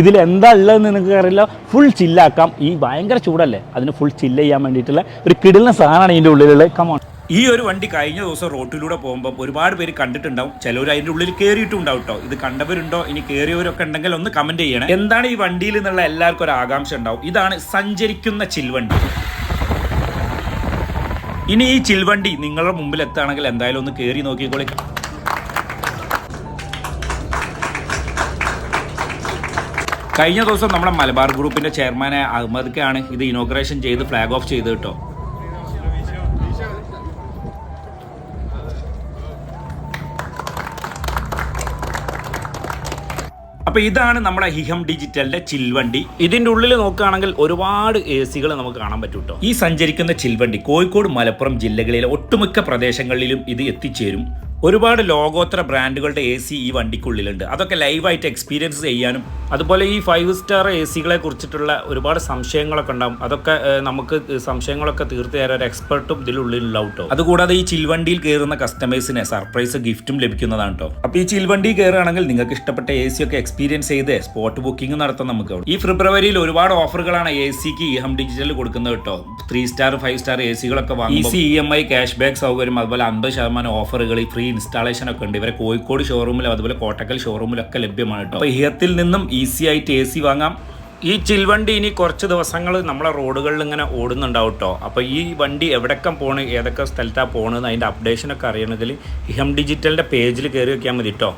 ഇതിൽ എന്താ ഉള്ളതെന്ന് നിങ്ങൾക്ക് അറിയില്ല ഫുൾ ചില്ലാക്കാം ഈ ഭയങ്കര ചൂടല്ലേ? അതിന് ഫുൾ ചില്ല് ചെയ്യാൻ വേണ്ടിയിട്ടുള്ള ഒരു കിടിലൻ സാധനമാണ് ഇതിന്റെ ഉള്ളിലുള്ളത്. കമോൺ ഈ ഒരു വണ്ടി കഴിഞ്ഞ ദിവസം റോട്ടിലൂടെ പോകുമ്പോൾ ഒരുപാട് പേര് കണ്ടിട്ടുണ്ടാവും. ചിലവർ അതിന്റെ ഉള്ളിൽ കയറിയിട്ടുണ്ടാവും കേട്ടോ ഇത് കണ്ടവരുണ്ടോ? ഇനി കയറിയവരൊക്കെ ഉണ്ടെങ്കിൽ ഒന്ന് കമന്റ് ചെയ്യണം. എന്താണ് ഈ വണ്ടിയിൽ നിന്നുള്ള എല്ലാവർക്കും ഒരു ആകാംക്ഷ ഉണ്ടാവും. ഇതാണ് സഞ്ചരിക്കുന്ന ചിൽവണ്ടി ഇനി ഈ ചിൽവണ്ടി നിങ്ങളുടെ മുമ്പിൽ എത്തുകയാണെങ്കിൽ എന്തായാലും ഒന്ന് കയറി നോക്കിക്കോളി. കഴിഞ്ഞ ദിവസം നമ്മുടെ മലബാർ ഗ്രൂപ്പിന്റെ ചെയർമാനായ അഹമ്മദ് കെ ആണ് ഇത് ഇനോഗ്രേഷൻ ചെയ്ത് ഫ്ലാഗ് ഓഫ് ചെയ്ത് കേട്ടോ. അപ്പൊ ഇതാണ് നമ്മുടെ ഹിഹം ഡിജിറ്റലിന്റെ ചിൽവണ്ടി. ഇതിന്റെ ഉള്ളിൽ നോക്കുകയാണെങ്കിൽ ഒരുപാട് എ സികൾ നമുക്ക് കാണാൻ പറ്റും കേട്ടോ. ഈ സഞ്ചരിക്കുന്ന ചിൽവണ്ടി കോഴിക്കോട് മലപ്പുറം ജില്ലകളിലെ ഒട്ടുമിക്ക പ്രദേശങ്ങളിലും ഇത് എത്തിച്ചേരും. ഒരുപാട് ലോകോത്തര ബ്രാൻഡുകളുടെ എ സി ഈ വണ്ടിക്കുള്ളിലുണ്ട്. അതൊക്കെ ലൈവായിട്ട് എക്സ്പീരിയൻസ് ചെയ്യാനും അതുപോലെ ഈ ഫൈവ് സ്റ്റാർ എ സികളെ കുറിച്ചിട്ടുള്ള ഒരുപാട് സംശയങ്ങളൊക്കെ ഉണ്ടാവും. അതൊക്കെ നമുക്ക് സംശയങ്ങളൊക്കെ തീർത്തു തരാൻ ഒരു എക്സ്പെർട്ടും ഇതിലുള്ളിലുണ്ടാവും കേട്ടോ. അതുകൂടാതെ ഈ ചിൽവണ്ടിയിൽ കയറുന്ന കസ്റ്റമേഴ്സിന് സർപ്രൈസ് ഗിഫ്റ്റും ലഭിക്കുന്നതാണ് കേട്ടോ. അപ്പോൾ ഈ ചിൽവണ്ടി കയറുകയാണെങ്കിൽ നിങ്ങൾക്ക് ഇഷ്ടപ്പെട്ട എ സി ഒക്കെ എക്സ്പീരിയൻസ് ചെയ്ത് സ്പോട്ട് ബുക്കിംഗ് നടത്താം നമുക്ക്. ഈ ഫെബ്രുവരിയിൽ ഒരുപാട് ഓഫറുകളാണ് എ സിക്ക് ഇഹം ഡിജിറ്റൽ കൊടുക്കുന്നത് കേട്ടോ. Three star five star A സികളൊക്കെ വാങ്ങി E M I cash back സൗകര്യം അതുപോലെ അമ്പത് ശതമാനം ഓഫറുകൾ ഫ്രീ ഇൻസ്റ്റാളേഷൻ ഒക്കെ ഉണ്ട്. ഇവരെ കോഴിക്കോട് ഷോറൂമിലും അതുപോലെ കോട്ടക്കൽ ഷോറൂമിലൊക്കെ ലഭ്യമാണ് കേട്ടോ. അപ്പോൾ ഹിയത്തിൽ നിന്നും ഈസി ആയിട്ട് എ സി വാങ്ങാം. ഈ ചിൽവണ്ടി ഇനി കുറച്ച് ദിവസങ്ങൾ നമ്മളെ റോഡുകളിൽ ഇങ്ങനെ ഓടുന്നുണ്ടാവും കേട്ടോ. അപ്പോൾ ഈ വണ്ടി എവിടൊക്കെ പോണ് ഏതൊക്കെ സ്ഥലത്താണ് പോണെന്ന് അതിന്റെ അപ്ഡേഷനൊക്കെ അറിയണമെങ്കിൽ ഇഹം ഡിജിറ്റലിന്റെ പേജിൽ കയറി വെക്കാൻ മതി കേട്ടോ.